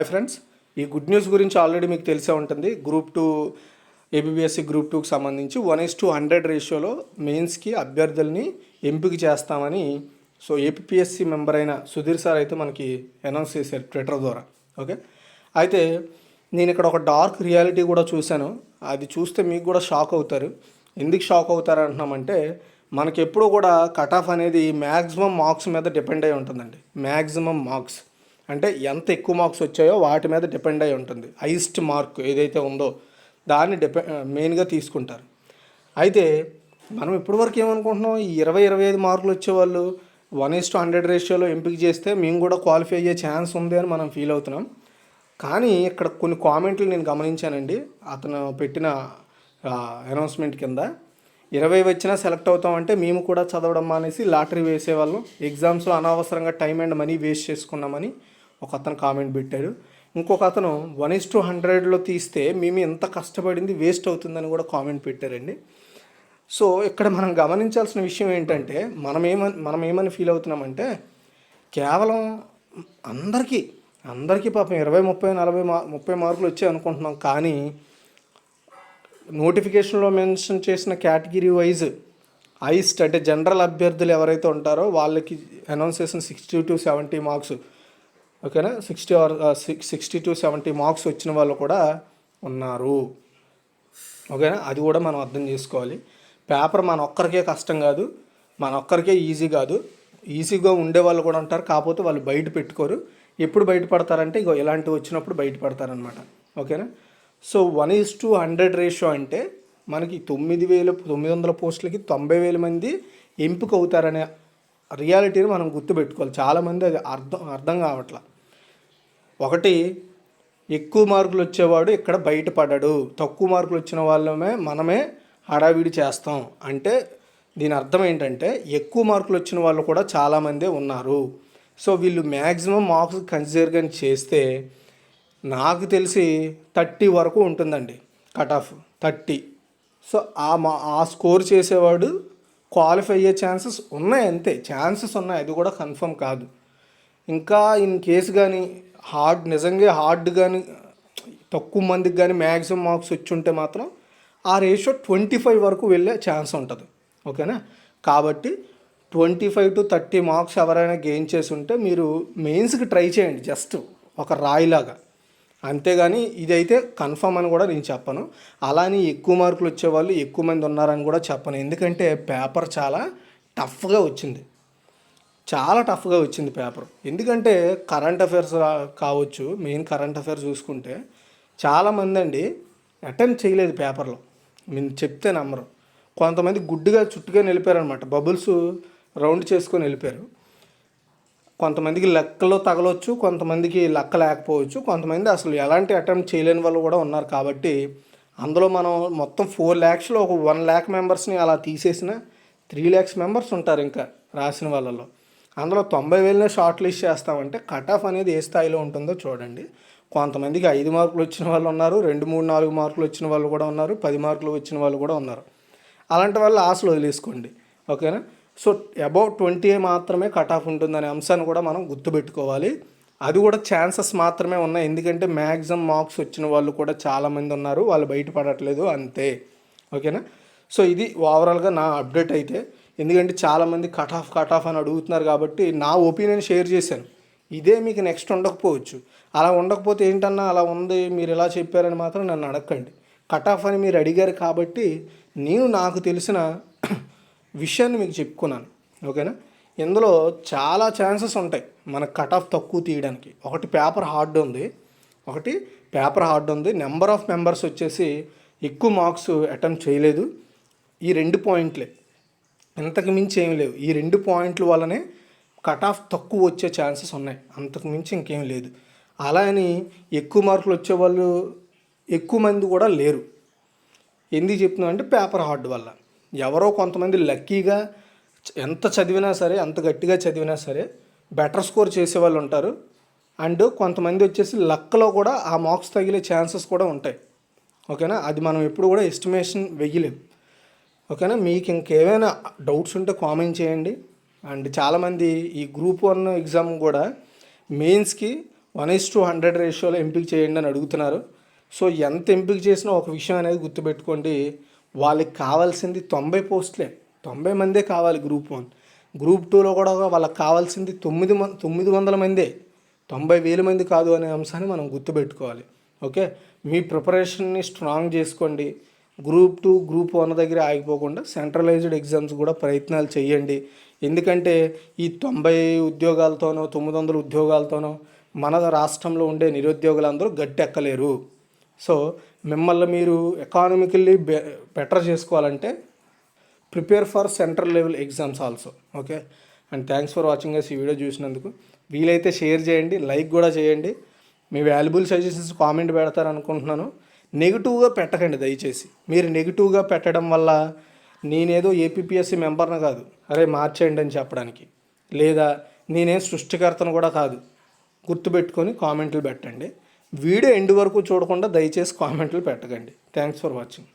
Hi friends ఈ good news గురించి already మీకు తెలిసే ఉంటుంది. గ్రూప్ టూ ఏబిబిఎస్సి గ్రూప్ టూకి సంబంధించి వన్ ఇస్ టూ హండ్రెడ్ రేషియోలో మెయిన్స్కి అభ్యర్థుల్ని ఎంపిక చేస్తామని సో ఏపీఎస్సి మెంబర్ అయిన సుధీర్ సార్ అయితే మనకి అనౌన్స్ చేశారు ట్విట్టర్ ద్వారా. ఓకే? అయితే నేను ఇక్కడ ఒక డార్క్ రియాలిటీ కూడా చూశాను. అది చూస్తే మీకు కూడా షాక్ అవుతారు. ఎందుకు షాక్ అవుతారు అంటున్నామంటే మనకి ఎప్పుడూ కూడా కట్ ఆఫ్ అనేది మ్యాక్సిమం మార్క్స్ మీద డిపెండ్ అయి ఉంటుందండి. Maximum marks. అంటే ఎంత ఎక్కువ మార్క్స్ వచ్చాయో వాటి మీద డిపెండ్ అయి ఉంటుంది. హైయెస్ట్ మార్క్ ఏదైతే ఉందో దాన్ని డిపె మెయిన్గా తీసుకుంటారు. అయితే మనం ఇప్పటివరకు ఏమనుకుంటున్నాం? ఈ ఇరవై ఇరవై ఐదు మార్కులు వచ్చేవాళ్ళు వన్ ఇస్ టు హండ్రెడ్ రేషియోలో ఎంపిక చేస్తే మేము కూడా క్వాలిఫై అయ్యే ఛాన్స్ ఉంది అని మనం ఫీల్ అవుతున్నాం. కానీ ఇక్కడ కొన్ని కామెంట్లు నేను గమనించానండి. అతను పెట్టిన అనౌన్స్మెంట్ కింద ఇరవై వచ్చినా సెలెక్ట్ అవుతామంటే మేము కూడా చదవడం మానేసి లాటరీ వేసేవాళ్ళం. ఎగ్జామ్స్లో అనవసరంగా టైం అండ్ మనీ వేస్ట్ చేసుకున్నామని ఒక అతను కామెంట్ పెట్టాడు. ఇంకొక అతను వన్ ఇస్ టు హండ్రెడ్లో తీస్తే మేము ఎంత కష్టపడింది వేస్ట్ అవుతుందని కూడా కామెంట్ పెట్టారండి. సో ఇక్కడ మనం గమనించాల్సిన విషయం ఏంటంటే మనం ఏమని మనం ఏమని ఫీల్ అవుతున్నామంటే కేవలం అందరికీ అందరికీ పాపం ఇరవై ముప్పై నలభై మా ముప్పై మార్కులు వచ్చాయి అనుకుంటున్నాం. కానీ నోటిఫికేషన్లో మెన్షన్ చేసిన కేటగిరీ వైజ్ ఐస్ట్ అంటే జనరల్ అభ్యర్థులు ఎవరైతే ఉంటారో వాళ్ళకి అనౌన్స్ చేసిన సిక్స్టీ టు సెవెంటీ మార్క్స్ ఓకేనా? Sixty or sixty to seventy marks వచ్చిన వాళ్ళు కూడా ఉన్నారు. ఓకేనా? అది కూడా మనం అర్థం చేసుకోవాలి. పేపర్ మన ఒక్కరికే కష్టం కాదు. మన ఒక్కరికే ఈజీ కాదు. ఈజీగా ఉండే వాళ్ళు కూడా ఉంటారు. కాకపోతే వాళ్ళు బయట పెట్టుకోరు. ఎప్పుడు బయటపడతారంటే ఇగో ఇలాంటివి వచ్చినప్పుడు బయటపడతారనమాట ఓకేనా? So one is to hundred ratio అంటే మనకి తొమ్మిది వేల తొమ్మిది వందల పోస్టులకి తొంభై వేల మంది ఎంపిక అవుతారనే రియాలిటీని మనం గుర్తుపెట్టుకోవాలి. చాలామంది అది అర్థం అర్థం కావట్లా. ఒకటి ఎక్కువ మార్కులు వచ్చేవాడు ఇక్కడ బయటపడడు. తక్కువ మార్కులు వచ్చిన వాళ్ళమే మనమే హడావిడి చేస్తాం. అంటే దీని అర్థం ఏంటంటే ఎక్కువ మార్కులు వచ్చిన వాళ్ళు కూడా చాలామందే ఉన్నారు. సో వీళ్ళు మ్యాక్సిమం మార్క్స్ కన్సిడర్ కానీ చేస్తే నాకు తెలిసి థర్టీ వరకు ఉంటుందండి కట్ ఆఫ్ థర్టీ. సో ఆ మా ఆ స్కోర్ చేసేవాడు క్వాలిఫై అయ్యే ఛాన్సెస్ ఉన్నాయి అంతే. ఛాన్సెస్ ఉన్నాయి అది కూడా కన్ఫర్మ్ కాదు. ఇంకా ఇన్ కేసు కానీ హార్డ్ నిజంగా హార్డ్ కానీ తక్కువ మందికి కానీ మ్యాక్సిమం మార్క్స్ వచ్చి ఉంటే మాత్రం ఆ రేషియో ట్వంటీ ఫైవ్ వరకు వెళ్ళే ఛాన్స్ ఉంటుంది. ఓకేనా? కాబట్టి twenty five to thirty marks ఎవరైనా గెయిన్ చేసి ఉంటే మీరు మెయిన్స్కి ట్రై చేయండి జస్ట్ ఒక రాయిలాగా. అంతేగాని ఇదైతే కన్ఫర్మ్ అని కూడా నేను చెప్పను. అలానే ఎక్కువ మార్కులు వచ్చేవాళ్ళు ఎక్కువ మంది ఉన్నారని కూడా చెప్పను. ఎందుకంటే పేపర్ చాలా టఫ్గా వచ్చింది. చాలా టఫ్గా వచ్చింది పేపర్. ఎందుకంటే కరెంట్ అఫైర్స్ కావచ్చు మెయిన్ కరెంట్ అఫైర్స్ చూసుకుంటే చాలామంది అండి అటెంప్ట్ చేయలేదు పేపర్లో. నేను చెప్తే నమ్మరు. కొంతమంది గుడ్డుగా చుట్టుగా వెళ్ళిపోయారనమాట బబుల్స్ రౌండ్ చేసుకొని వెళ్ళిపోయారు కొంతమందికి లెక్కలో తగలవచ్చు కొంతమందికి లెక్క లేకపోవచ్చు. కొంతమంది అసలు ఎలాంటి అటెంప్ట్ చేయలేని వాళ్ళు కూడా ఉన్నారు కాబట్టి అందులో మనం మొత్తం ఫోర్ ల్యాక్స్లో ఒక వన్ ల్యాక్ మెంబర్స్ని అలా తీసేసిన త్రీ ల్యాక్స్ మెంబర్స్ ఉంటారు ఇంకా రాసిన వాళ్ళలో. అందులో తొంభై వేలనే షార్ట్ లిస్ట్ చేస్తామంటే కట్ ఆఫ్ అనేది ఏ స్థాయిలో ఉంటుందో చూడండి. కొంతమందికి ఐదు మార్కులు వచ్చిన వాళ్ళు ఉన్నారు రెండు మూడు నాలుగు మార్కులు వచ్చిన వాళ్ళు కూడా ఉన్నారు పది మార్కులు వచ్చిన వాళ్ళు కూడా ఉన్నారు. అలాంటి వాళ్ళు ఆశలు వదిలేసుకోండి. ఓకేనా సో అబౌట్ ట్వంటీ మాత్రమే కట్ ఆఫ్ ఉంటుందనే అంశాన్ని కూడా మనం గుర్తుపెట్టుకోవాలి. అది కూడా ఛాన్సెస్ మాత్రమే ఉన్నాయి. ఎందుకంటే మ్యాక్సిమం మార్క్స్ వచ్చిన వాళ్ళు కూడా చాలామంది ఉన్నారు. వాళ్ళు బయటపడట్లేదు అంతే. ఓకేనా సో ఇది ఓవరాల్గా నా అప్డేట్ అయితే ఎందుకంటే చాలామంది కట్ ఆఫ్ కట్ ఆఫ్ అని అడుగుతున్నారు కాబట్టి నా ఒపీనియన్ షేర్ చేశాను. ఇదే మీకు నెక్స్ట్ ఉండకపోవచ్చు. అలా ఉండకపోతే ఏంటన్నా అలా ఉంది మీరు ఎలా చెప్పారని మాత్రం నన్ను అడగండి కట్ ఆఫ్ అని మీరు అడిగారు కాబట్టి నేను నాకు తెలిసిన విషయాన్ని మీకు చెప్పుకున్నాను. ఓకేనా? ఇందులో చాలా ఛాన్సెస్ ఉంటాయి మనకు కట్ ఆఫ్ తక్కువ తీయడానికి. ఒకటి పేపర్ హార్డ్ ఉంది. ఒకటి పేపర్ హార్డ్ ఉంది. నెంబర్ ఆఫ్ మెంబర్స్ వచ్చేసి ఎక్కువ మార్క్స్ అటెంప్ట్ చేయలేదు. ఈ రెండు పాయింట్లే ఇంతకు మించి ఏం లేవు. ఈ రెండు పాయింట్ల వల్లనే కట్ ఆఫ్ తక్కువ వచ్చే ఛాన్సెస్ ఉన్నాయి. అంతకు మించి ఇంకేం లేదు. అలా అని ఎక్కువ మార్కులు వచ్చే వాళ్ళు ఎక్కువ మంది కూడా లేరు. ఎందుకు చెప్తున్నా అంటే పేపర్ హార్డ్ వల్ల. ఎవరో కొంతమంది లక్కీగా ఎంత చదివినా సరే ఎంత గట్టిగా చదివినా సరే బెటర్ స్కోర్ చేసే వాళ్ళు ఉంటారు. అండ్ కొంతమంది వచ్చేసి లక్లో కూడా ఆ మార్క్స్ తగిలే ఛాన్సెస్ కూడా ఉంటాయి. ఓకేనా? అది మనం ఎప్పుడు కూడా ఎస్టిమేషన్ వెయ్యలేము ఓకేనా? మీకు ఇంకేమైనా డౌట్స్ ఉంటే కామెంట్ చేయండి. అండ్ చాలామంది ఈ గ్రూప్ వన్ ఎగ్జామ్ కూడా మెయిన్స్కి వన్ ఇస్ టు హండ్రెడ్ రేషియోలో ఎంపిక చేయండి అని అడుగుతున్నారు. సో ఎంత ఎంపిక చేసినా ఒక విషయం అనేది గుర్తుపెట్టుకోండి. వాళ్ళకి కావాల్సింది తొంభై పోస్టులే. తొంభై మందే కావాలి గ్రూప్ వన్. గ్రూప్ టూలో కూడా వాళ్ళకి కావాల్సింది తొమ్మిది మ తొమ్మిది వందల మందే. తొంభై వేల మంది కాదు అనే అంశాన్ని మనం గుర్తుపెట్టుకోవాలి. ఓకే? మీ ప్రిపరేషన్ని స్ట్రాంగ్ చేసుకోండి. గ్రూప్ టూ గ్రూప్ వన్ దగ్గర ఆగిపోకుండా సెంట్రలైజ్డ్ ఎగ్జామ్స్ కూడా ప్రయత్నాలు చేయండి ఎందుకంటే ఈ తొంభై ఉద్యోగాలతోనో తొమ్మిది వందల ఉద్యోగాలతోనో మన రాష్ట్రంలో ఉండే నిరుద్యోగులందరూ గట్టెక్కలేరు. సో మిమ్మల్ని మీరు ఎకానమికల్లీ బె బెటర్ చేసుకోవాలంటే prepare for central level exams also okay? And thanks for watching yes ఈ వీడియో చూసినందుకు. వీలైతే షేర్ చేయండి లైక్ కూడా చేయండి. మీ వాల్యుబుల్ సజెషన్స్ కామెంట్ పెడతారు అనుకుంటున్నాను నెగిటివ్గా పెట్టకండి దయచేసి. మీరు నెగిటివ్గా పెట్టడం వల్ల నేనేదో ఏపీఎస్సి మెంబర్ని కాదు. అరే మార్చేయండి అని చెప్పడానికి. లేదా నేనేం సృష్టికర్తను కూడా కాదు. గుర్తుపెట్టుకొని కామెంట్లు పెట్టండి. వీడియో ఎండ్ వరకు చూడకుండా దయచేసి కామెంట్లు పెట్టకండి. Thanks for watching.